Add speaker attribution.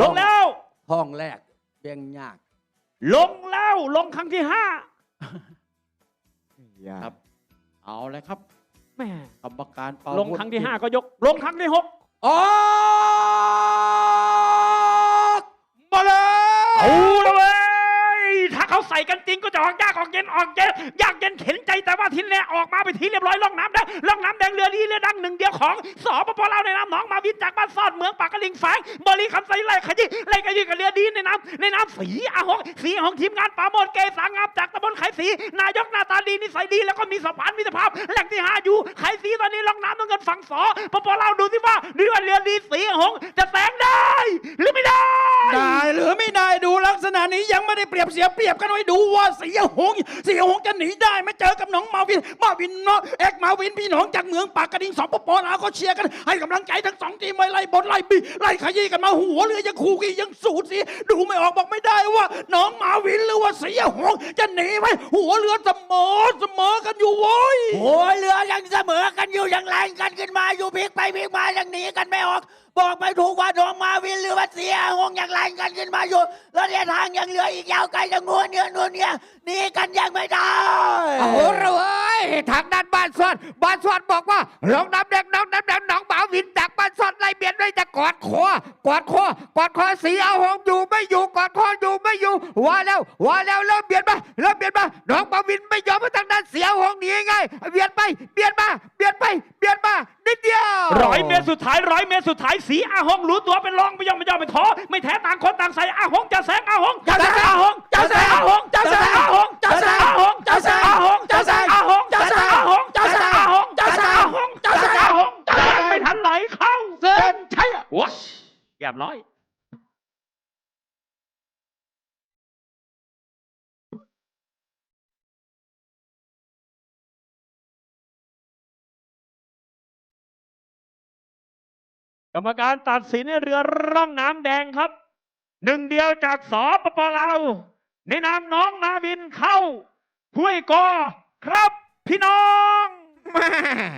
Speaker 1: ลงแล้ว
Speaker 2: ห้องแรกเบียงยาก
Speaker 1: ลงแล้ว ลงครั้งที่ห้า
Speaker 2: ครับ เอาเลยครับ
Speaker 1: แม่
Speaker 2: กรรมการเป่า
Speaker 1: ลงครั้งที่ห้าก็ยก ลงครั้งที่หก
Speaker 2: ออกมาเลย
Speaker 1: เอาละเว้ย ถ้าเขา ใส่กันจริงก็จะออกยากออกเย็นออกเย็นยากเย็นเข็นใจแต่ว่าทีนี้ออกมาไปทีเรียบร้อยล่องน้ำแดงล่องน้ำแดงเรือดีเรือดังหนึ่งเดียวของสปปลาวในน้ำหนองมาวินจากบ้านซ่อนเมืองปากกระลิงแฝงบริคำใสไล่ขยี้ไล่ขยี้กับเรือดีในน้ำในน้ำสีอาหงสีของทีมงานป่าโมดเกษางามจากตำบลไขสี นายกหน้าตาดีนิสัยดีแล้วก็มีสะพานมิตรภาพแหล่งที่ห้าอยู่ไขสีตอนนี้ล่องน้ำต้องเงินฝั่งสอปปลาวดูสิว่าดูว่าเรือดีสีหงจะแสงได้ ได้
Speaker 2: หรือไม่ได้ดูลักษณะนี้ยัง ได้เปรียบเสียเปรียบกันไว้ดูว่าเสียหงเสียหงจะหนีได้ไหม่เจอกับน้องมาวิน มาวินเนาะเอกมาวินพี่น้องจากเมืองปากกระดิ่งสปปลาวก็เชียร์กัน ให้กำลังใจทั้งสองทีมไว้ไล่บนไล่บีไล่ขยี้กันมาหัวเรือยังคู่กี้ยังสูดสีดูไม่ออกบอกไม่ได้ว่าน้องมาวินหรือว่าเสียหงจะหนีไหมหัวเรือเสมอเสมอกันอยู่โว้ย
Speaker 3: หัวเรือยังเสมอกันอยู่ยังแรงกันขึ้นมาอยู่พลิกไปพลิกมายังหนีกันไม่ออก บอกไม่ถูกว่าดวงมาวินหรือว่าเสียหงอยังแรกันขึ้นมาอยู่ แล้วเนี่ยทางยังเหลืออีกยาวไกลยังงัวเนื้อนัวเนี่ยหนีกันยังไม่ได้
Speaker 4: โอ้โหเราเอ้ยทางด้านบ้านสวนบ้านสวนบอกว่าลงน้ำแดงน้องน้ำแดงหนองหมาวินจากบ้านสวนไล่เบียดไล่จะกอดคอกอดคอกอดคอสีเอาหงอยู่ไม่อยู่กอดคออยู่ไม่อยู่ว่าแล้วว่าแล้วเริ่มเบียดมาเริ่มเบียดมาหนองหมาวินไม่ยอมให้ทางด้านเสียหงหนีไงเบียดไปเบียดมาเบียดไป
Speaker 1: ร้อยเมตรสุดท้ายร้อยเมตรสุดท้ายสีอาหงรู้ตัวเป็นรองไม่ยอมไม่ยอมไม่ท้อไม่แท้ต่างคนต่างใส่อาหงจะแสงอาหง
Speaker 2: จะแสง
Speaker 1: อาหงจะแสงอาหงจะแสงอาหง
Speaker 2: จะแสง
Speaker 1: อาหง
Speaker 2: จะแสง
Speaker 1: อาหง
Speaker 2: จะแสง
Speaker 1: อาหง
Speaker 2: จะแสง
Speaker 1: อาหง
Speaker 2: จะแสง
Speaker 1: อาหง
Speaker 2: จะแสง
Speaker 1: อาหง
Speaker 2: จะแสง
Speaker 1: อาหงจะแสงไม่ทันไหลเข้าเส้นใช่วะเรียบร้อย กรรมการตัดสินให้เรือร่องน้ำแดงครับ หนึ่งเดียวจากสปปลาวในนามน้องนาวินเข้าห้วยกอครับพี่น้อง
Speaker 4: แม่